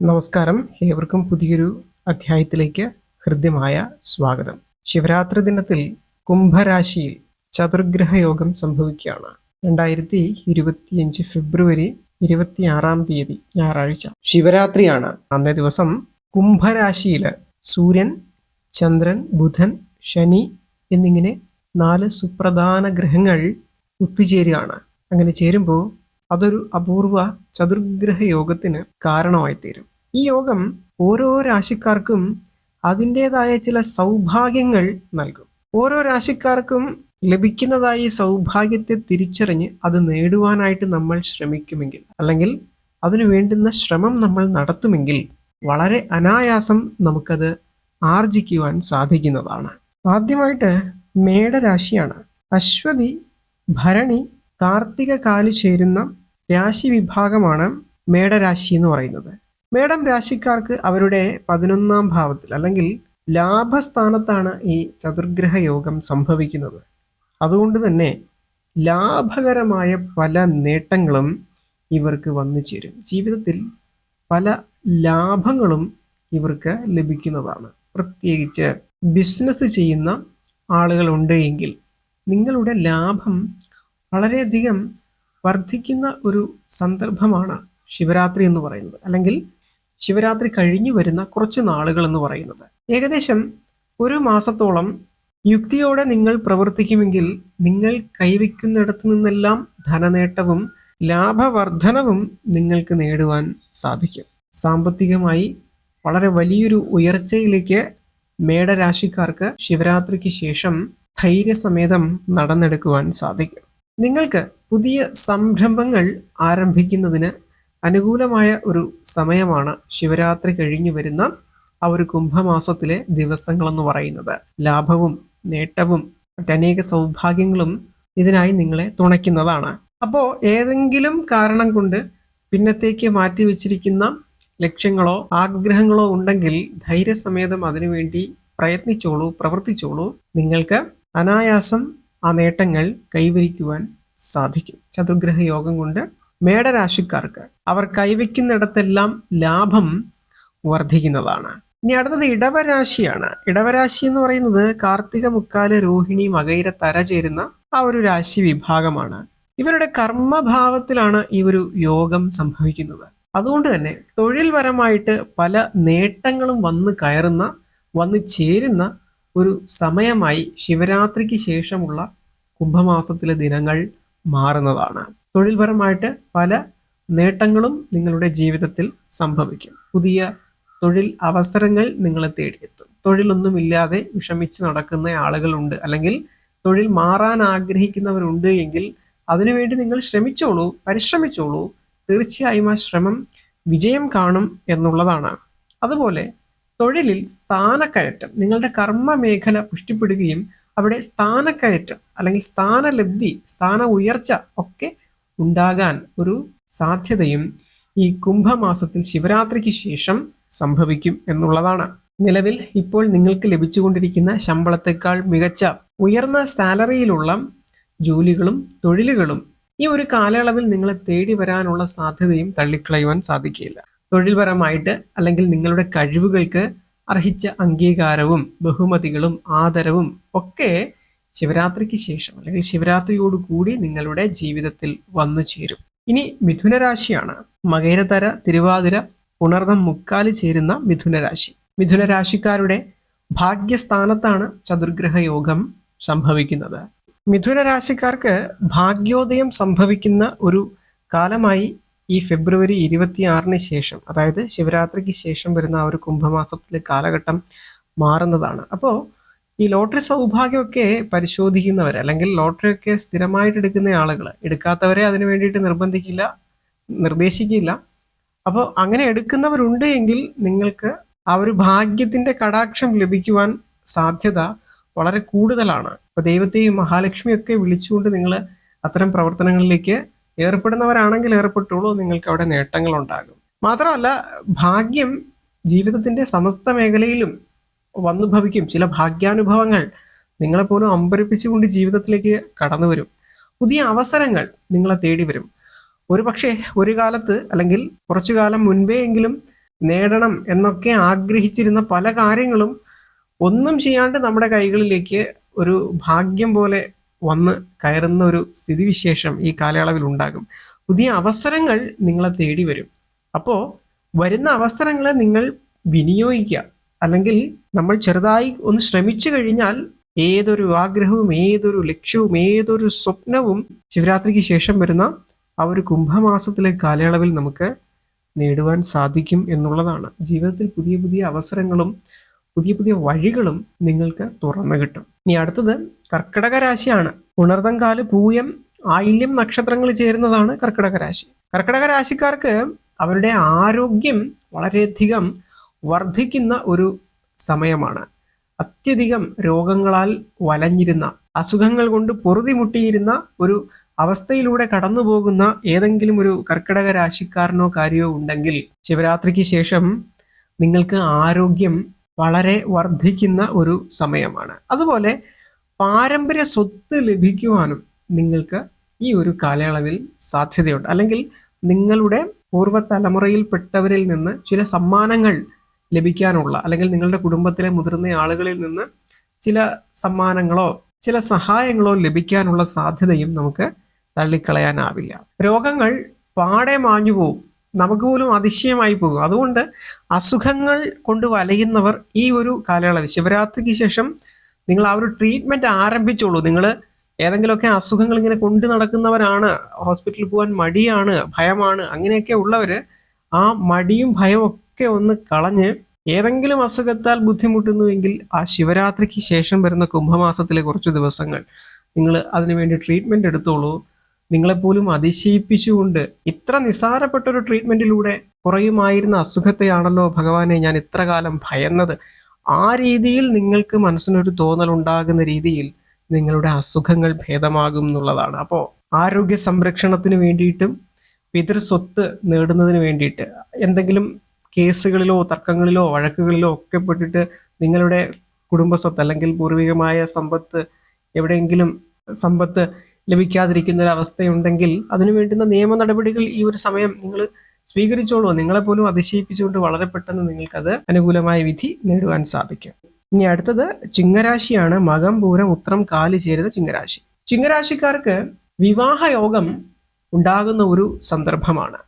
നമസ്കാരം. ഏവർക്കും പുതിയൊരു അധ്യായത്തിലേക്ക് ഹൃദ്യമായ സ്വാഗതം. ശിവരാത്രി ദിനത്തിൽ കുംഭരാശിയിൽ ചതുർഗ്രഹ യോഗം സംഭവിക്കുകയാണ്. രണ്ടായിരത്തി ഇരുപത്തിയഞ്ച് ഫെബ്രുവരി ഇരുപത്തിയാറാം തീയതി ഞായറാഴ്ച ശിവരാത്രിയാണ്. അന്നേ ദിവസം കുംഭരാശിയിൽ സൂര്യൻ ചന്ദ്രൻ ബുധൻ ശനി എന്നിങ്ങനെ നാല് സുപ്രധാന ഗ്രഹങ്ങൾ ഒത്തുചേരുകയാണ്. അങ്ങനെ ചേരുമ്പോൾ അതൊരു അപൂർവ ചതുർഗ്രഹ യോഗത്തിന് കാരണമായി തീരും ഈ യോഗം ഓരോ രാശിക്കാർക്കും അതിന്റെതായ ചില സൗഭാഗ്യങ്ങൾ നൽകും. ഓരോ രാശിക്കാർക്കും ലഭിക്കുന്നതായി സൗഭാഗ്യത്തെ തിരിച്ചറിഞ്ഞ് അത് നേടുവാനായിട്ട് നമ്മൾ ശ്രമിക്കുമെങ്കിൽ അല്ലെങ്കിൽ അതിനു വേണ്ടുന്ന ശ്രമം നമ്മൾ നടത്തുമെങ്കിൽ വളരെ അനായാസം നമുക്കത് ആർജിക്കുവാൻ സാധിക്കുന്നതാണ്. ആദ്യമായിട്ട് മേടരാശിയാണ്. അശ്വതി ഭരണി കാർത്തിക കാലു ചേരുന്ന രാശി വിഭാഗമാണ് മേടരാശി എന്ന് പറയുന്നത്. മേടം രാശിക്കാർക്ക് അവരുടെ പതിനൊന്നാം ഭാവത്തിൽ അല്ലെങ്കിൽ ലാഭസ്ഥാനത്താണ് ഈ ചതുർഗ്രഹ യോഗം സംഭവിക്കുന്നത്. അതുകൊണ്ട് തന്നെ ലാഭകരമായ പല നേട്ടങ്ങളും ഇവർക്ക് വന്നു ചേരും. ജീവിതത്തിൽ പല ലാഭങ്ങളും ഇവർക്ക് ലഭിക്കുന്നതാണ്. പ്രത്യേകിച്ച് ബിസിനസ് ചെയ്യുന്ന ആളുകളുണ്ട് എങ്കിൽ നിങ്ങളുടെ ലാഭം വളരെയധികം വർദ്ധിക്കുന്ന ഒരു സന്ദർഭമാണ് ശിവരാത്രി എന്ന് പറയുന്നത്. അല്ലെങ്കിൽ ശിവരാത്രി കഴിഞ്ഞു വരുന്ന കുറച്ച് നാളുകൾ എന്ന് പറയുന്നത്. ഏകദേശം ഒരു മാസത്തോളം യുക്തിയോടെ നിങ്ങൾ പ്രവർത്തിക്കുമെങ്കിൽ നിങ്ങൾ കൈവയ്ക്കുന്നിടത്ത് നിന്നെല്ലാം ധനനേട്ടവും ലാഭവർദ്ധനവും നിങ്ങൾക്ക് നേടുവാൻ സാധിക്കും. സാമ്പത്തികമായി വളരെ വലിയൊരു ഉയർച്ചയിലേക്ക് മേടരാശിക്കാർക്ക് ശിവരാത്രിക്ക് ശേഷം ധൈര്യസമേതം നടന്നെടുക്കുവാൻ സാധിക്കും. നിങ്ങൾക്ക് പുതിയ സംരംഭങ്ങൾ ആരംഭിക്കുന്നതിന് അനുകൂലമായ ഒരു സമയമാണ് ശിവരാത്രി കഴിഞ്ഞു വരുന്ന ആ ഒരു കുംഭമാസത്തിലെ ദിവസങ്ങളെന്ന് പറയുന്നത്. ലാഭവും നേട്ടവും മറ്റനേക സൗഭാഗ്യങ്ങളും ഇതിനായി നിങ്ങളെ തുണയ്ക്കുന്നതാണ്. അപ്പോൾ ഏതെങ്കിലും കാരണം കൊണ്ട് പിന്നത്തേക്ക് മാറ്റിവെച്ചിരിക്കുന്ന ലക്ഷ്യങ്ങളോ ആഗ്രഹങ്ങളോ ഉണ്ടെങ്കിൽ ധൈര്യസമേതം അതിനുവേണ്ടി പ്രയത്നിച്ചോളൂ പ്രവർത്തിച്ചോളൂ. നിങ്ങൾക്ക് അനായാസം ആ നേട്ടങ്ങൾ കൈവരിക്കുവാൻ സാധിക്കും. ചതുർഗ്രഹ യോഗം കൊണ്ട് മേടരാശിക്കാർക്ക് അവർ കൈവയ്ക്കുന്നിടത്തെല്ലാം ലാഭം വർദ്ധിക്കുന്നതാണ്. ഇനി അടുത്തത് ഇടവരാശിയാണ്. ഇടവരാശി എന്ന് പറയുന്നത് കാർത്തിക മുക്കാൽ രോഹിണി മകയിര തര ചേരുന്ന ആ ഒരു രാശി വിഭാഗമാണ്. ഇവരുടെ കർമ്മഭാവത്തിലാണ് ഈ ഒരു യോഗം സംഭവിക്കുന്നത്. അതുകൊണ്ട് തന്നെ തൊഴിൽപരമായിട്ട് പല നേട്ടങ്ങളും വന്ന് കയറുന്ന വന്ന് ചേരുന്ന ഒരു സമയമായി ശിവരാത്രിക്ക് ശേഷമുള്ള കുംഭമാസത്തിലെ ദിനങ്ങൾ മാറുന്നതാണ്. തൊഴിൽപരമായിട്ട് പല നേട്ടങ്ങളും നിങ്ങളുടെ ജീവിതത്തിൽ സംഭവിക്കും. പുതിയ തൊഴിൽ അവസരങ്ങൾ നിങ്ങളെ തേടിയെത്തും. തൊഴിലൊന്നുമില്ലാതെ വിഷമിച്ച് നടക്കുന്ന ആളുകളുണ്ട്. അല്ലെങ്കിൽ തൊഴിൽ മാറാൻ ആഗ്രഹിക്കുന്നവരുണ്ട് എങ്കിൽ അതിനുവേണ്ടി നിങ്ങൾ ശ്രമിച്ചോളൂ പരിശ്രമിച്ചോളൂ. തീർച്ചയായും ആ ശ്രമം വിജയം കാണും എന്നുള്ളതാണ്. അതുപോലെ തൊഴിലിൽ സ്ഥാനക്കയറ്റം. നിങ്ങളുടെ കർമ്മ മേഖല പുഷ്ടിപ്പെടുകയും അവിടെ സ്ഥാനക്കയറ്റം അല്ലെങ്കിൽ സ്ഥാനലബ്ധി സ്ഥാന ഉയർച്ച ഒക്കെ ഉണ്ടാകാൻ ഒരു സാധ്യതയും ഈ കുംഭമാസത്തിൽ ശിവരാത്രിക്ക് ശേഷം സംഭവിക്കും എന്നുള്ളതാണ്. നിലവിൽ ഇപ്പോൾ നിങ്ങൾക്ക് ലഭിച്ചുകൊണ്ടിരിക്കുന്ന ശമ്പളത്തെക്കാൾ മികച്ച ഉയർന്ന സാലറിയിലുള്ള ജോലികളും തൊഴിലുകളും ഈ ഒരു കാലയളവിൽ നിങ്ങളെ തേടി വരാനുള്ള സാധ്യതയും തള്ളിക്കളയുവാൻ സാധിക്കില്ല തൊഴിൽപരമായിട്ട് അല്ലെങ്കിൽ നിങ്ങളുടെ കഴിവുകൾക്ക് അർഹിച്ച അംഗീകാരവും ബഹുമതികളും ആദരവും ഒക്കെ ശിവരാത്രിക്ക് ശേഷം അല്ലെങ്കിൽ ശിവരാത്രിയോടുകൂടി നിങ്ങളുടെ ജീവിതത്തിൽ വന്നു ചേരും. ഇനി മിഥുനരാശിയാണ്. മകേരതര തിരുവാതിര പുണർന്നം മുക്കാൽ ചേരുന്ന മിഥുനരാശി. മിഥുനരാശിക്കാരുടെ ഭാഗ്യസ്ഥാനത്താണ് ചതുർഗ്രഹ യോഗം സംഭവിക്കുന്നത്. മിഥുനരാശിക്കാർക്ക് ഭാഗ്യോദയം സംഭവിക്കുന്ന ഒരു കാലമായി ഈ ഫെബ്രുവരി ഇരുപത്തിയാറിന് ശേഷം അതായത് ശിവരാത്രിക്ക് ശേഷം വരുന്ന ആ ഒരു കുംഭമാസത്തിലെ കാലഘട്ടം മാറുന്നതാണ്. അപ്പോൾ ഈ ലോട്ടറി സൗഭാഗ്യമൊക്കെ പരിശോധിക്കുന്നവർ അല്ലെങ്കിൽ ലോട്ടറി ഒക്കെ സ്ഥിരമായിട്ട് എടുക്കുന്ന ആളുകൾ എടുക്കാത്തവരെ അതിനു വേണ്ടിയിട്ട് നിർബന്ധിക്കില്ല നിർദ്ദേശിക്കില്ല. അപ്പോൾ അങ്ങനെ എടുക്കുന്നവരുണ്ട് എങ്കിൽ നിങ്ങൾക്ക് ആ ഒരു ഭാഗ്യത്തിന്റെ കടാക്ഷം ലഭിക്കുവാൻ സാധ്യത വളരെ കൂടുതലാണ്. അപ്പോൾ ദൈവത്തെയും മഹാലക്ഷ്മിയൊക്കെ വിളിച്ചുകൊണ്ട് നിങ്ങൾ അത്തരം പ്രവർത്തനങ്ങളിലേക്ക് ഏർപ്പെടുന്നവരാണെങ്കിൽ ഏർപ്പെട്ടുള്ളൂ നിങ്ങൾക്ക് അവിടെ നേട്ടങ്ങൾ ഉണ്ടാകും മാത്രമല്ല ഭാഗ്യം ജീവിതത്തിന്റെ സമസ്ത മേഖലയിലും വന്നു ഭവിക്കും. ചില ഭാഗ്യാനുഭവങ്ങൾ നിങ്ങളെപ്പോലും അമ്പരിപ്പിച്ചുകൊണ്ട് ജീവിതത്തിലേക്ക് കടന്നു വരും. പുതിയ അവസരങ്ങൾ നിങ്ങളെ തേടി വരും. ഒരു പക്ഷേ ഒരു കാലത്ത് അല്ലെങ്കിൽ കുറച്ചു കാലം മുൻപേ എങ്കിലും നേടണം എന്നൊക്കെ ആഗ്രഹിച്ചിരുന്ന പല കാര്യങ്ങളും ഒന്നും ചെയ്യാണ്ട് നമ്മുടെ കൈകളിലേക്ക് ഒരു ഭാഗ്യം പോലെ വന്ന് കയറുന്ന ഒരു സ്ഥിതിവിശേഷം ഈ കാലയളവിൽ ഉണ്ടാകും. പുതിയ അവസരങ്ങൾ നിങ്ങളെ തേടി വരും. അപ്പോൾ വരുന്ന അവസരങ്ങളെ നിങ്ങൾ വിനിയോഗിക്കുക. അല്ലെങ്കിൽ നമ്മൾ ചെറുതായി ഒന്ന് ശ്രമിച്ചു കഴിഞ്ഞാൽ ഏതൊരു ആഗ്രഹവും ഏതൊരു ലക്ഷ്യവും ഏതൊരു സ്വപ്നവും ശിവരാത്രിക്ക് ശേഷം വരുന്ന ആ ഒരു കുംഭമാസത്തിലെ കാലയളവിൽ നമുക്ക് നേടുവാൻ സാധിക്കും എന്നുള്ളതാണ്. ജീവിതത്തിൽ പുതിയ പുതിയ അവസരങ്ങളും പുതിയ പുതിയ വഴികളും നിങ്ങൾക്ക് തുറന്നു കിട്ടും. ഇനി അടുത്തത് കർക്കിടക രാശിയാണ്. ഉണർതങ്കാൽ പൂയം ആയില്യം നക്ഷത്രങ്ങൾ ചേരുന്നതാണ് കർക്കിടക രാശി. കർക്കിടക രാശിക്കാർക്ക് അവരുടെ ആരോഗ്യം വളരെയധികം വർദ്ധിക്കുന്ന ഒരു സമയമാണ്. അത്യധികം രോഗങ്ങളാൽ വലഞ്ഞിരുന്ന അസുഖങ്ങൾ കൊണ്ട് പൊറുതിമുട്ടിയിരുന്ന ഒരു അവസ്ഥയിലൂടെ കടന്നു പോകുന്ന ഏതെങ്കിലും ഒരു കർക്കിടക രാശിക്കാരനോ കാര്യോ ഉണ്ടെങ്കിൽ ശിവരാത്രിക്ക് ശേഷം നിങ്ങൾക്ക് ആരോഗ്യം വളരെ വർദ്ധിക്കുന്ന ഒരു സമയമാണ്. അതുപോലെ പാരമ്പര്യ സ്വത്ത് ലഭിക്കുവാനും നിങ്ങൾക്ക് ഈ ഒരു കാലയളവിൽ സാധ്യതയുണ്ട്. അല്ലെങ്കിൽ നിങ്ങളുടെ പൂർവ തലമുറയിൽപ്പെട്ടവരിൽ നിന്ന് ചില സമ്മാനങ്ങൾ ലഭിക്കാനുള്ള അല്ലെങ്കിൽ നിങ്ങളുടെ കുടുംബത്തിലെ മുതിർന്ന ആളുകളിൽ നിന്ന് ചില സമ്മാനങ്ങളോ ചില സഹായങ്ങളോ ലഭിക്കാനുള്ള സാധ്യതയും നമുക്ക് തള്ളിക്കളയാനാവില്ല. രോഗങ്ങൾ പാടെ മാഞ്ഞു പോകും നമുക്ക് പോലും അതിശയമായി പോകും. അതുകൊണ്ട് അസുഖങ്ങൾ കൊണ്ട് വലയുന്നവർ ഈ ഒരു കാലയളവ് ശിവരാത്രിക്ക് ശേഷം നിങ്ങൾ ആ ഒരു ട്രീറ്റ്മെന്റ് ആരംഭിച്ചോളൂ. നിങ്ങൾ ഏതെങ്കിലുമൊക്കെ അസുഖങ്ങൾ ഇങ്ങനെ കൊണ്ടു നടക്കുന്നവരാണ് ഹോസ്പിറ്റലിൽ പോകാൻ മടിയാണ് ഭയമാണ് അങ്ങനെയൊക്കെ ഉള്ളവർ ആ മടിയും ഭയവും ഒക്കെ ഒന്ന് കളഞ്ഞ് ഏതെങ്കിലും അസുഖത്താൽ ബുദ്ധിമുട്ടുന്നുവെങ്കിൽ ആ ശിവരാത്രിക്ക് ശേഷം വരുന്ന കുംഭമാസത്തിലെ കുറച്ച് ദിവസങ്ങൾ നിങ്ങൾ അതിനുവേണ്ടി ട്രീറ്റ്മെന്റ് എടുത്തോളൂ. നിങ്ങളെപ്പോലും അതിശയിപ്പിച്ചുകൊണ്ട് ഇത്ര നിസ്സാരപ്പെട്ട ഒരു ട്രീറ്റ്മെന്റിലൂടെ കുറയുമായിരുന്ന അസുഖത്തെയാണല്ലോ ഭഗവാനെ ഞാൻ ഇത്ര കാലം ഭയന്നത്. ആ രീതിയിൽ നിങ്ങൾക്ക് മനസ്സിനൊരു തോന്നൽ ഉണ്ടാകുന്ന രീതിയിൽ നിങ്ങളുടെ അസുഖങ്ങൾ ഭേദമാകും എന്നുള്ളതാണ്. അപ്പോൾ ആരോഗ്യ സംരക്ഷണത്തിന് വേണ്ടിയിട്ടും പിതൃസ്വത്ത് നേടുന്നതിന് വേണ്ടിയിട്ട് എന്തെങ്കിലും കേസുകളിലോ തർക്കങ്ങളിലോ വഴക്കുകളിലോ ഒക്കെ പെട്ടിട്ട് നിങ്ങളുടെ കുടുംബസ്വത്ത് അല്ലെങ്കിൽ പൂർവികമായ സമ്പത്ത് എവിടെയെങ്കിലും സമ്പത്ത് ലഭിക്കാതിരിക്കുന്ന ഒരു അവസ്ഥയുണ്ടെങ്കിൽ അതിനു വേണ്ടുന്ന നിയമ നടപടികൾ ഈ ഒരു സമയം നിങ്ങൾ സ്വീകരിച്ചോളൂ. നിങ്ങളെപ്പോലും അതിശയിപ്പിച്ചുകൊണ്ട് വളരെ പെട്ടെന്ന് നിങ്ങൾക്കത് അനുകൂലമായ വിധി നേടുവാൻ സാധിക്കും. ഇനി അടുത്തത് ചിങ്ങരാശിയാണ് മകം പൂരം ഉത്രം കാൽ ചേരുന്ന ചിങ്ങരാശി. ചിങ്ങരാശിക്കാർക്ക് വിവാഹയോഗം ഉണ്ടാകുന്ന ഒരു സന്ദർഭമാണ്.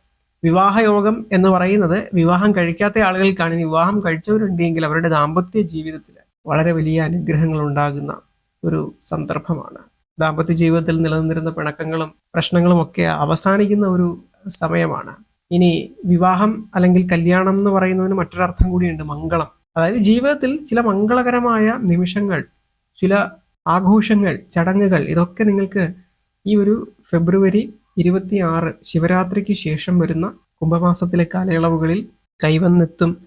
വിവാഹയോഗം എന്ന് പറയുന്നത് വിവാഹം കഴിക്കാത്ത ആളുകൾക്കാണ്. വിവാഹം കഴിച്ചവരുണ്ടെങ്കിൽ അവരുടെ ദാമ്പത്യ ജീവിതത്തിൽ വളരെ വലിയ അനുഗ്രഹങ്ങൾ ഉണ്ടാകുന്ന ഒരു സന്ദർഭമാണ്. ദാമ്പത്യ ജീവിതത്തിൽ നിലനിന്നിരുന്ന പിണക്കങ്ങളും പ്രശ്നങ്ങളും ഒക്കെ അവസാനിക്കുന്ന ഒരു സമയമാണ്. ഇനി വിവാഹം അല്ലെങ്കിൽ കല്യാണം എന്ന് പറയുന്നതിന് മറ്റൊരർത്ഥം കൂടിയുണ്ട് മംഗളം. അതായത് ജീവിതത്തിൽ ചില മംഗളകരമായ നിമിഷങ്ങൾ ചില ആഘോഷങ്ങൾ ചടങ്ങുകൾ ഇതൊക്കെ നിങ്ങൾക്ക് ഈ ഒരു ഫെബ്രുവരി ഇരുപത്തി ആറ് ശിവരാത്രിക്ക് ശേഷം വരുന്ന കുംഭമാസത്തിലെ കാലയളവുകളിൽ കൈവന്നെത്തും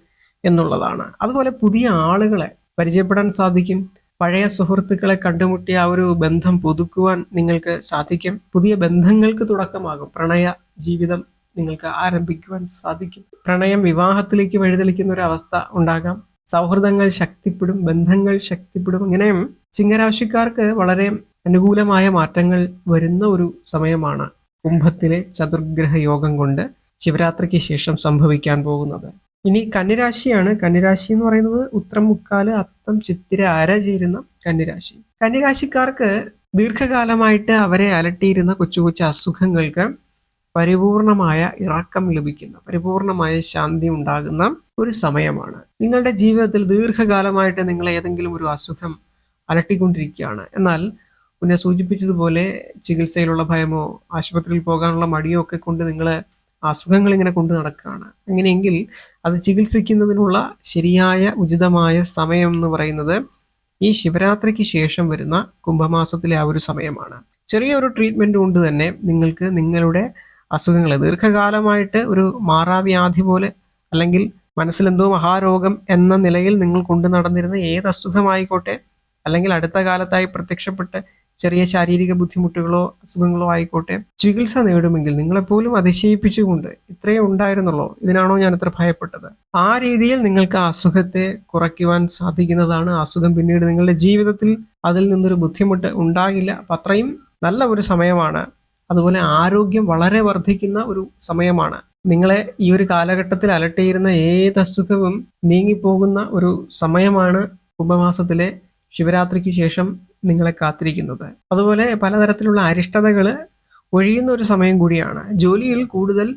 എന്നുള്ളതാണ്. അതുപോലെ പുതിയ ആളുകളെ പരിചയപ്പെടാൻ സാധിക്കും. പഴയ സുഹൃത്തുക്കളെ കണ്ടുമുട്ടി ആ ഒരു ബന്ധം പുതുക്കുവാൻ നിങ്ങൾക്ക് സാധിക്കും. പുതിയ ബന്ധങ്ങൾക്ക് തുടക്കമാകും. പ്രണയ ജീവിതം നിങ്ങൾക്ക് ആരംഭിക്കുവാൻ സാധിക്കും. പ്രണയം വിവാഹത്തിലേക്ക് വഴിതെളിക്കുന്ന ഒരു അവസ്ഥ ഉണ്ടാകാം. സൗഹൃദങ്ങൾ ശക്തിപ്പെടും ബന്ധങ്ങൾ ശക്തിപ്പെടും. ഇങ്ങനെ ചിങ്ങരാശിക്കാർക്ക് വളരെ അനുകൂലമായ മാറ്റങ്ങൾ വരുന്ന ഒരു സമയമാണ് കുംഭത്തിലെ ചതുർഗ്രഹ യോഗം കൊണ്ട് ശിവരാത്രിക്ക് ശേഷം സംഭവിക്കാൻ പോകുന്നത്. ഇനി കന്നിരാശിയാണ്. കന്നിരാശി എന്ന് പറയുന്നത് ഉത്രം മുക്കാൽ അത്തം ചിത്തിര അര ചേരുന്ന കന്നിരാശി. കന്നിരാശിക്കാർക്ക് ദീർഘകാലമായിട്ട് അവരെ അലട്ടിയിരുന്ന കൊച്ചു കൊച്ചു അസുഖങ്ങൾക്ക് പരിപൂർണമായ ഇറക്കം ലഭിക്കുന്ന പരിപൂർണമായ ശാന്തി ഉണ്ടാകുന്ന ഒരു സമയമാണ്. നിങ്ങളുടെ ജീവിതത്തിൽ ദീർഘകാലമായിട്ട് നിങ്ങൾ ഏതെങ്കിലും ഒരു അസുഖം അലട്ടിക്കൊണ്ടിരിക്കുകയാണ്. എന്നാൽ മുന്നേ സൂചിപ്പിച്ചതുപോലെ ചികിത്സയിലുള്ള ഭയമോ ആശുപത്രിയിൽ പോകാനുള്ള മടിയോ ഒക്കെ കൊണ്ട് നിങ്ങൾ അസുഖങ്ങൾ ഇങ്ങനെ കൊണ്ടു നടക്കുകയാണ് അങ്ങനെയെങ്കിൽ അത് ചികിത്സിക്കുന്നതിനുള്ള ശരിയായ ഉചിതമായ സമയം എന്ന് പറയുന്നത് ഈ ശിവരാത്രിക്ക് ശേഷം വരുന്ന കുംഭമാസത്തിലെ ആ ഒരു സമയമാണ്. ചെറിയൊരു ട്രീറ്റ്മെന്റ് കൊണ്ട് തന്നെ നിങ്ങൾക്ക് നിങ്ങളുടെ അസുഖങ്ങൾ ദീർഘകാലമായിട്ട് ഒരു മാറാവ്യാധി പോലെ അല്ലെങ്കിൽ മനസ്സിലെന്തോ മഹാരോഗം എന്ന നിലയിൽ നിങ്ങൾ കൊണ്ടു നടന്നിരുന്ന ഏത് അസുഖമായിക്കോട്ടെ അല്ലെങ്കിൽ അടുത്ത കാലത്തായി പ്രത്യക്ഷപ്പെട്ട് ചെറിയ ശാരീരിക ബുദ്ധിമുട്ടുകളോ അസുഖങ്ങളോ ആയിക്കോട്ടെ ചികിത്സ നേടുമെങ്കിൽ നിങ്ങളെപ്പോലും അതിശയിപ്പിച്ചുകൊണ്ട് ഇത്രയേ ഉണ്ടായിരുന്നുള്ളൂ. ഇതിനാണോ ഞാൻ ഇത്ര ഭയപ്പെട്ടത്? ആ രീതിയിൽ നിങ്ങൾക്ക് ആ അസുഖത്തെ കുറയ്ക്കുവാൻ സാധിക്കുന്നതാണ് അസുഖം. പിന്നീട് നിങ്ങളുടെ ജീവിതത്തിൽ അതിൽ നിന്നൊരു ബുദ്ധിമുട്ട് ഉണ്ടാകില്ല. അപ്പം അത്രയും നല്ല ഒരു സമയമാണ്. അതുപോലെ ആരോഗ്യം വളരെ വർദ്ധിക്കുന്ന ഒരു സമയമാണ്. നിങ്ങളെ ഈ ഒരു കാലഘട്ടത്തിൽ അലട്ടിയിരുന്ന ഏത് അസുഖവും നീങ്ങിപ്പോകുന്ന ഒരു സമയമാണ് കുംഭമാസത്തിലെ ശിവരാത്രിക്ക് ശേഷം നിങ്ങളെ കാത്തിരിക്കുന്നത്. അതുപോലെ പലതരത്തിലുള്ള അരിഷ്ടതകൾ ഒഴിയുന്ന ഒരു സമയം കൂടിയാണ്. ജോലിയിൽ കൂടുതൽ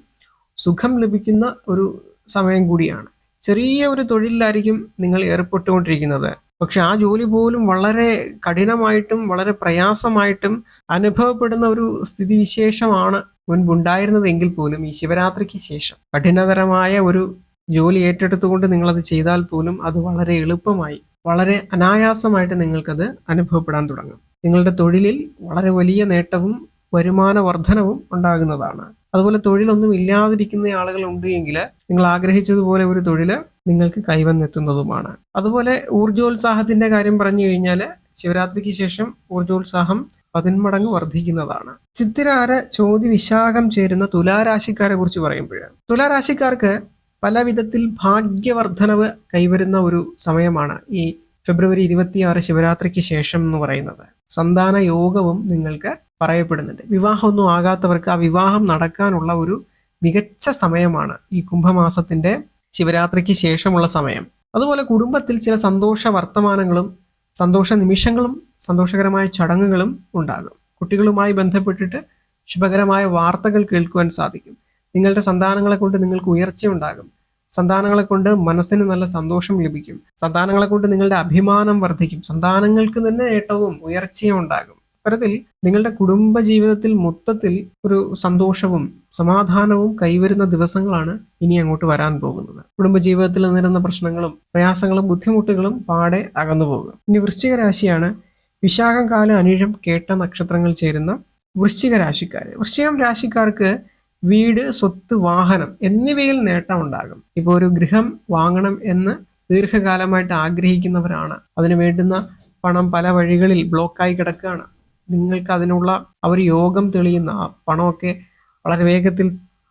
സുഖം ലഭിക്കുന്ന ഒരു സമയം കൂടിയാണ്. ചെറിയ ഒരു തൊഴിലിലായിരിക്കും നിങ്ങൾ ഏർപ്പെട്ടുകൊണ്ടിരിക്കുന്നത്. പക്ഷെ ആ ജോലി പോലും വളരെ കഠിനമായിട്ടും വളരെ പ്രയാസമായിട്ടും അനുഭവപ്പെടുന്ന ഒരു സ്ഥിതിവിശേഷമാണ് മുൻപുണ്ടായിരുന്നതെങ്കിൽ പോലും ഈ ശിവരാത്രിക്ക് ശേഷം. കഠിനതരമായ ഒരു ജോലി ഏറ്റെടുത്തുകൊണ്ട് നിങ്ങളത് ചെയ്താൽ പോലും അത് വളരെ എളുപ്പമായി വളരെ അനായാസമായിട്ട് നിങ്ങൾക്കത് അനുഭവപ്പെടാൻ തുടങ്ങും. നിങ്ങളുടെ തൊഴിലിൽ വളരെ വലിയ നേട്ടവും വരുമാന വർധനവും ഉണ്ടാകുന്നതാണ്. അതുപോലെ തൊഴിലൊന്നും ഇല്ലാതിരിക്കുന്ന ആളുകൾ ഉണ്ടെങ്കിൽ നിങ്ങൾ ആഗ്രഹിച്ചതുപോലെ ഒരു തൊഴിൽ നിങ്ങൾക്ക് കൈവന്നെത്തുന്നതുമാണ്. അതുപോലെ ഊർജോത്സാഹത്തിന്റെ കാര്യം പറഞ്ഞു കഴിഞ്ഞാൽ ശിവരാത്രിക്ക് ശേഷം ഊർജോത്സാഹം പതിന്മടങ്ങ് വർദ്ധിക്കുന്നതാണ്. ചിത്തിരാര ചോതി വിശാഖം ചേരുന്ന തുലാരാശിക്കാരെ കുറിച്ച് പറയുമ്പോൾ തുലാരാശിക്കാർക്ക് പല വിധത്തിൽ ഭാഗ്യവർദ്ധനവ് കൈവരുന്ന ഒരു സമയമാണ് ഈ ഫെബ്രുവരി ഇരുപത്തിയാറ് ശിവരാത്രിക്ക് ശേഷം എന്ന് പറയുന്നത്. സന്താന യോഗവും നിങ്ങൾക്ക് പറയപ്പെടുന്നുണ്ട്. വിവാഹമൊന്നും ആകാത്തവർക്ക് ആ വിവാഹം നടക്കാനുള്ള ഒരു മികച്ച സമയമാണ് ഈ കുംഭമാസത്തിന്റെ ശിവരാത്രിക്ക് ശേഷമുള്ള സമയം. അതുപോലെ കുടുംബത്തിൽ ചില സന്തോഷ വർത്തമാനങ്ങളും സന്തോഷ നിമിഷങ്ങളും സന്തോഷകരമായ ചടങ്ങുകളും ഉണ്ടാകും. കുട്ടികളുമായി ബന്ധപ്പെട്ടിട്ട് ശുഭകരമായ വാർത്തകൾ കേൾക്കുവാൻ സാധിക്കും. നിങ്ങളുടെ സന്താനങ്ങളെ കൊണ്ട് നിങ്ങൾക്ക് ഉയർച്ചയുണ്ടാകും സന്താനങ്ങളെ കൊണ്ട് മനസ്സിന് നല്ല സന്തോഷം ലഭിക്കും. സന്താനങ്ങളെ കൊണ്ട് നിങ്ങളുടെ അഭിമാനം വർദ്ധിക്കും. സന്താനങ്ങൾക്ക് തന്നെ നേട്ടവും ഉയർച്ചയും ഉണ്ടാകും. അത്തരത്തിൽ നിങ്ങളുടെ കുടുംബ ജീവിതത്തിൽ മൊത്തത്തിൽ ഒരു സന്തോഷവും സമാധാനവും കൈവരുന്ന ദിവസങ്ങളാണ് ഇനി അങ്ങോട്ട് വരാൻ പോകുന്നത്. കുടുംബ ജീവിതത്തിൽ നേരിടുന്ന പ്രശ്നങ്ങളും പ്രയാസങ്ങളും ബുദ്ധിമുട്ടുകളും പാടെ അകന്നു പോകും. ഇനി വൃശ്ചിക രാശിയാണ് വിശാഖം കാല അനിഴം കേട്ട നക്ഷത്രങ്ങൾ ചേരുന്ന വൃശ്ചിക രാശിക്കാർ വൃശ്ചികം രാശിക്കാർക്ക് വീട് സ്വത്ത് വാഹനം എന്നിവയിൽ നേട്ടം ഉണ്ടാകും. ഇപ്പോൾ ഒരു ഗൃഹം വാങ്ങണം എന്ന് ദീർഘകാലമായിട്ട് ആഗ്രഹിക്കുന്നവരാണ്. അതിന് വേണ്ടുന്ന പണം പല വഴികളിൽ ബ്ലോക്കായി കിടക്കുകയാണ്. നിങ്ങൾക്ക് അതിനുള്ള ഒരു യോഗം തെളിയുന്ന ആ പണമൊക്കെ വളരെ വേഗത്തിൽ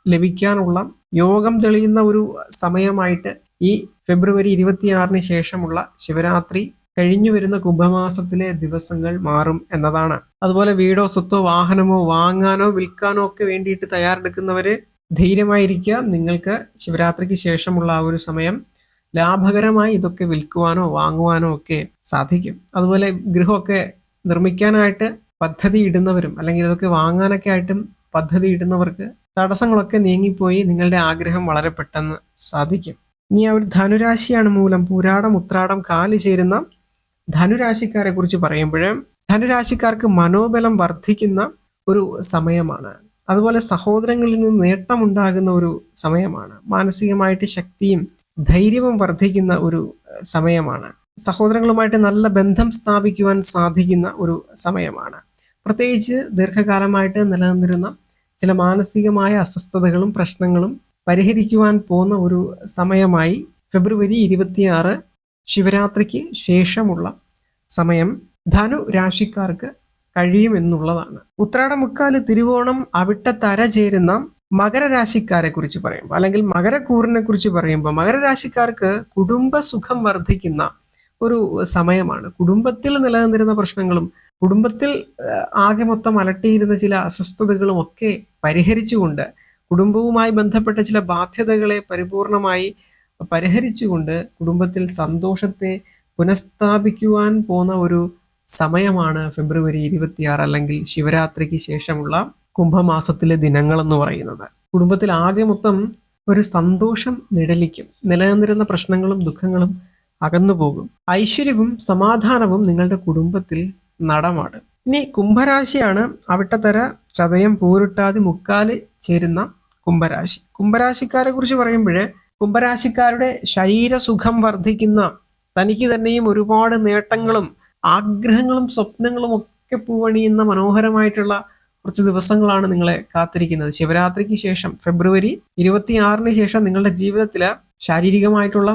ലഭിക്കാനുള്ള യോഗം തെളിയുന്ന ഒരു സമയമായിട്ട് ഈ ഫെബ്രുവരി ഇരുപത്തിയാറിന് ശേഷമുള്ള ശിവരാത്രി കഴിഞ്ഞു വരുന്ന കുംഭമാസത്തിലെ ദിവസങ്ങൾ മാറും എന്നതാണ്. അതുപോലെ വീടോ സ്വത്തോ വാഹനമോ വാങ്ങാനോ വിൽക്കാനോ ഒക്കെ വേണ്ടിയിട്ട് തയ്യാറെടുക്കുന്നവര് ധൈര്യമായിരിക്കുക. നിങ്ങൾക്ക് ശിവരാത്രിക്ക് ശേഷമുള്ള ആ ഒരു സമയം ലാഭകരമായി ഇതൊക്കെ വിൽക്കുവാനോ വാങ്ങുവാനോ ഒക്കെ സാധിക്കും. അതുപോലെ ഗൃഹമൊക്കെ നിർമ്മിക്കാനായിട്ട് പദ്ധതി ഇടുന്നവരും അല്ലെങ്കിൽ ഇതൊക്കെ വാങ്ങാനൊക്കെ ആയിട്ടും പദ്ധതി ഇടുന്നവർക്ക് തടസ്സങ്ങളൊക്കെ നീങ്ങിപ്പോയി നിങ്ങളുടെ ആഗ്രഹം വളരെ പെട്ടെന്ന് സാധിക്കും. ഇനി ആ ഒരു ധനുരാശിയാണ് മൂലം. പൂരാടം ഉത്രാടം കാൽ ചേരുന്ന ധനുരാശിക്കാരെ കുറിച്ച് പറയുമ്പോൾ ധനുരാശിക്കാർക്ക് മനോബലം വർദ്ധിക്കുന്ന ഒരു സമയമാണ്. അതുപോലെ സഹോദരങ്ങളിൽ നിന്ന് നേട്ടമുണ്ടാകുന്ന ഒരു സമയമാണ്. മാനസികമായിട്ട് ശക്തിയും ധൈര്യവും വർദ്ധിക്കുന്ന ഒരു സമയമാണ്. സഹോദരങ്ങളുമായിട്ട് നല്ല ബന്ധം സ്ഥാപിക്കുവാൻ സാധിക്കുന്ന ഒരു സമയമാണ്. പ്രത്യേകിച്ച് ദീർഘകാലമായിട്ട് നിലനിന്നിരുന്ന ചില മാനസികമായ അസ്വസ്ഥതകളും പ്രശ്നങ്ങളും പരിഹരിക്കുവാൻ പോകുന്ന ഒരു സമയമായി ഫെബ്രുവരി ഇരുപത്തിയാറ് ശിവരാത്രിക്ക് ശേഷമുള്ള സമയം ധനു രാശിക്കാർക്ക് കഴിയുമെന്നുള്ളതാണ്. ഉത്രാട മുക്കാൽ തിരുവോണം അവിട്ട തര ചേരുന്ന മകരരാശിക്കാരെ കുറിച്ച് പറയുമ്പോൾ അല്ലെങ്കിൽ മകരക്കൂറിനെ കുറിച്ച് പറയുമ്പോൾ മകരരാശിക്കാർക്ക് കുടുംബ സുഖം വർദ്ധിക്കുന്ന ഒരു സമയമാണ്. കുടുംബത്തിൽ നിലനിന്നിരുന്ന പ്രശ്നങ്ങളും കുടുംബത്തിൽ ആകെ മൊത്തം അലട്ടിയിരുന്ന ചില അസ്വസ്ഥതകളും ഒക്കെ പരിഹരിച്ചുകൊണ്ട് കുടുംബവുമായി ബന്ധപ്പെട്ട ചില ബാധ്യതകളെ പരിപൂർണമായി പരിഹരിച്ചുകൊണ്ട് കുടുംബത്തിൽ സന്തോഷത്തെ പുനഃസ്ഥാപിക്കുവാൻ പോന്ന ഒരു സമയമാണ് ഫെബ്രുവരി ഇരുപത്തിയാറ് അല്ലെങ്കിൽ ശിവരാത്രിക്ക് ശേഷമുള്ള കുംഭമാസത്തിലെ ദിനങ്ങൾ എന്ന് പറയുന്നത്. കുടുംബത്തിൽ ആകെ മൊത്തം ഒരു സന്തോഷം നിഴലിക്കും. നിലനിന്നിരുന്ന പ്രശ്നങ്ങളും ദുഃഖങ്ങളും അകന്നു പോകും ഐശ്വര്യവും സമാധാനവും നിങ്ങളുടെ കുടുംബത്തിൽ നടമാടും ഇനി കുംഭരാശിയാണ് അവിട്ടത്തര ചതയം പൂരുട്ടാതി മുക്കാൽ ചേരുന്ന കുംഭരാശി. കുംഭരാശിക്കാരെ കുറിച്ച് പറയുമ്പോൾ കുംഭരാശിക്കാരുടെ ശരീരസുഖം വർദ്ധിക്കുന്ന തനിക്ക് തന്നെയും ഒരുപാട് നേട്ടങ്ങളും ആഗ്രഹങ്ങളും സ്വപ്നങ്ങളും ഒക്കെ പൂവണിയുന്ന മനോഹരമായിട്ടുള്ള കുറച്ച് ദിവസങ്ങളാണ് നിങ്ങളെ കാത്തിരിക്കുന്നത്. ശിവരാത്രിക്ക് ശേഷം ഫെബ്രുവരി ഇരുപത്തിയാറിന് ശേഷം നിങ്ങളുടെ ജീവിതത്തിൽ ശാരീരികമായിട്ടുള്ള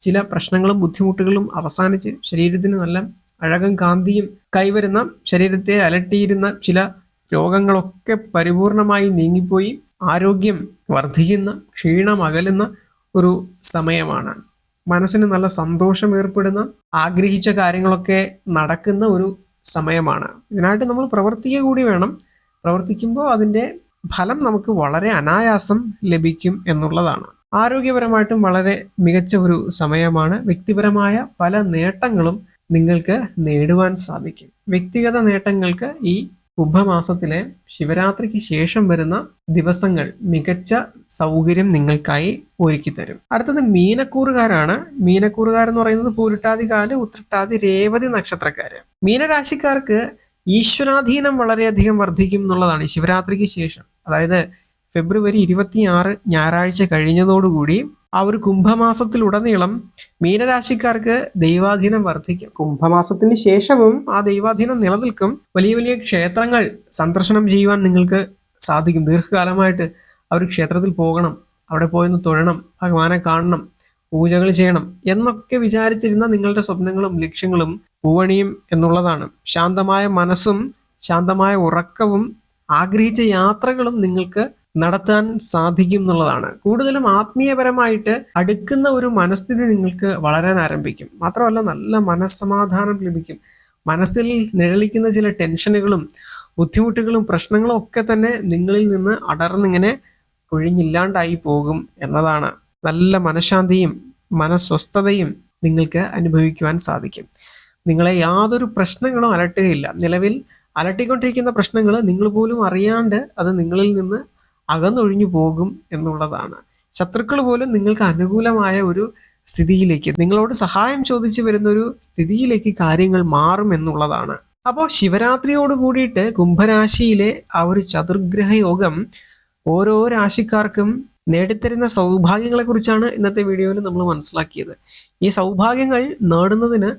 ചില പ്രശ്നങ്ങളും ബുദ്ധിമുട്ടുകളും അവസാനിച്ച് ശരീരത്തിന് നല്ല അഴകും കാന്തിയും കൈവരുന്ന ശരീരത്തെ അലട്ടിയിരുന്ന ചില രോഗങ്ങളൊക്കെ പരിപൂർണമായി നീങ്ങിപ്പോയി ആരോഗ്യം വർദ്ധിക്കുന്ന ക്ഷീണം അകലുന്ന ഒരു സമയമാണ്. മനസ്സിന് നല്ല സന്തോഷം ഏർപ്പെടുന്ന ആഗ്രഹിച്ച കാര്യങ്ങളൊക്കെ നടക്കുന്ന ഒരു സമയമാണ്. ഇതിനായിട്ട് നമ്മൾ പ്രവർത്തിക്കുക കൂടി വേണം. പ്രവർത്തിക്കുമ്പോൾ അതിന്റെ ഫലം നമുക്ക് വളരെ അനായാസം ലഭിക്കും എന്നുള്ളതാണ്. ആരോഗ്യപരമായിട്ടും വളരെ മികച്ച ഒരു സമയമാണ്. വ്യക്തിപരമായ പല നേട്ടങ്ങളും നിങ്ങൾക്ക് നേടുവാൻ സാധിക്കും. വ്യക്തിഗത നേട്ടങ്ങൾക്ക് ഈ കുംഭമാസത്തിലെ ശിവരാത്രിക്ക് ശേഷം വരുന്ന ദിവസങ്ങൾ മികച്ച സൗകര്യം നിങ്ങൾക്കായി ഒരുക്കി തരും. അടുത്തത് മീനക്കൂറുകാരാണ്. മീനക്കൂറുകാരെന്ന് പറയുന്നത് പൂരിട്ടാതി കാൽ ഉത്രട്ടാതി രേവതി നക്ഷത്രക്കാര്. മീനരാശിക്കാർക്ക് ഈശ്വരാധീനം വളരെയധികം വർദ്ധിക്കും എന്നുള്ളതാണ് ശിവരാത്രിക്ക് ശേഷം. അതായത് ഫെബ്രുവരി ഇരുപത്തിയാറ് ഞായറാഴ്ച കഴിഞ്ഞതോടുകൂടി ആ ഒരു കുംഭമാസത്തിലുടനീളം മീനരാശിക്കാർക്ക് ദൈവാധീനം വർദ്ധിക്കും. കുംഭമാസത്തിന് ശേഷവും ആ ദൈവാധീനം നിലനിൽക്കും. വലിയ വലിയ ക്ഷേത്രങ്ങൾ സന്ദർശനം ചെയ്യുവാൻ നിങ്ങൾക്ക് സാധിക്കും. ദീർഘകാലമായിട്ട് ആ ഒരു ക്ഷേത്രത്തിൽ പോകണം. അവിടെ പോയൊന്ന് തൊഴണം. ഭഗവാനെ കാണണം. പൂജകൾ ചെയ്യണം എന്നൊക്കെ വിചാരിച്ചിരുന്ന നിങ്ങളുടെ സ്വപ്നങ്ങളും ലക്ഷ്യങ്ങളും പൂവണിയും എന്നുള്ളതാണ്. ശാന്തമായ മനസ്സും ശാന്തമായ ഉറക്കവും ആഗ്രഹിച്ച യാത്രകളും നിങ്ങൾക്ക് നടത്താൻ സാധിക്കും എന്നുള്ളതാണ്. കൂടുതലും ആത്മീയപരമായിട്ട് അടുക്കുന്ന ഒരു മനസ്ഥിതി നിങ്ങൾക്ക് വളരാൻ ആരംഭിക്കും. മാത്രമല്ല നല്ല മനസ്സമാധാനം ലഭിക്കും. മനസ്സിൽ നിഴലിക്കുന്ന ചില ടെൻഷനുകളും ബുദ്ധിമുട്ടുകളും പ്രശ്നങ്ങളും ഒക്കെ തന്നെ നിങ്ങളിൽ നിന്ന് അടർന്നിങ്ങനെ ഒഴിഞ്ഞില്ലാണ്ടായി പോകും എന്നതാണ്. നല്ല മനഃശാന്തിയും മനസ്വസ്ഥതയും നിങ്ങൾക്ക് അനുഭവിക്കുവാൻ സാധിക്കും. നിങ്ങളെ യാതൊരു പ്രശ്നങ്ങളും അലട്ടുകയില്ല. നിലവിൽ അലട്ടിക്കൊണ്ടിരിക്കുന്ന പ്രശ്നങ്ങൾ നിങ്ങൾ പോലും അറിയാണ്ട് അത് നിങ്ങളിൽ നിന്ന് അകന്നൊഴിഞ്ഞു പോകും എന്നുള്ളതാണ്. ശത്രുക്കൾ പോലും നിങ്ങൾക്ക് അനുകൂലമായ ഒരു സ്ഥിതിയിലേക്ക് നിങ്ങളോട് സഹായം ചോദിച്ചു വരുന്ന ഒരു സ്ഥിതിയിലേക്ക് കാര്യങ്ങൾ മാറും എന്നുള്ളതാണ്. അപ്പോൾ ശിവരാത്രിയോട് കൂടിയിട്ട് കുംഭരാശിയിലെ ആ ഒരു ചതുർഗ്രഹ യോഗം ഓരോ രാശിക്കാർക്കും നേടിത്തരുന്ന സൗഭാഗ്യങ്ങളെ കുറിച്ചാണ് ഇന്നത്തെ വീഡിയോയിൽ നമ്മൾ മനസ്സിലാക്കിയത്. ഈ സൗഭാഗ്യങ്ങൾ നേടുന്നതിന്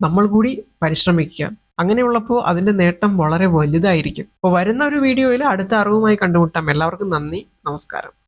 നമ്മൾ കൂടി പരിശ്രമിക്കുക. അങ്ങനെയുള്ളപ്പോൾ അതിന്റെ നേട്ടം വളരെ വലുതായിരിക്കും. അപ്പോൾ വരുന്ന ഒരു വീഡിയോയിൽ അടുത്ത അറിവുമായി കണ്ടുമുട്ടാം. എല്ലാവർക്കും നന്ദി. നമസ്കാരം.